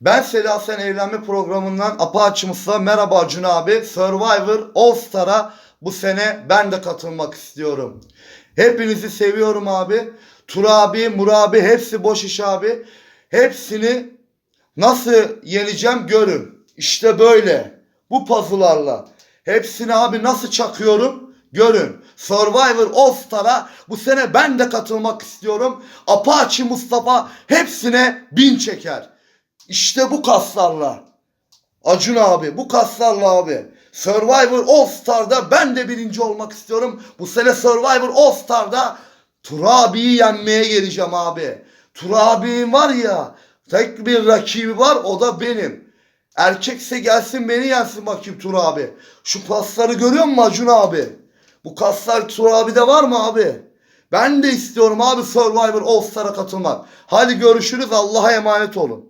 Ben Seda Sen Evlenme Programı'ndan Musa. Merhaba Acun abi. Survivor All Star'a bu sene ben de katılmak istiyorum. Hepinizi seviyorum abi. Tur abi, Mur abi hepsi boş iş abi. Hepsini nasıl yeneceğim görün. İşte böyle. Bu puzzle'larla. Hepsini abi nasıl çakıyorum görün. Survivor All Star'a bu sene ben de katılmak istiyorum. Apache Mustafa hepsine bin çeker. İşte bu kaslarla. Acun abi bu kaslarla abi. Survivor All Star'da ben de birinci olmak istiyorum. Bu sene Survivor All Star'da Tur abiyi yenmeye geleceğim abi. Tur abinin var ya tek bir rakibi var o da benim. Erkekse gelsin beni yensin bakayım Tur abi. Şu kasları görüyor musun Acun abi? Bu kaslar Tur abide var mı abi? Ben de istiyorum abi Survivor All Star'a katılmak. Hadi görüşürüz Allah'a emanet olun.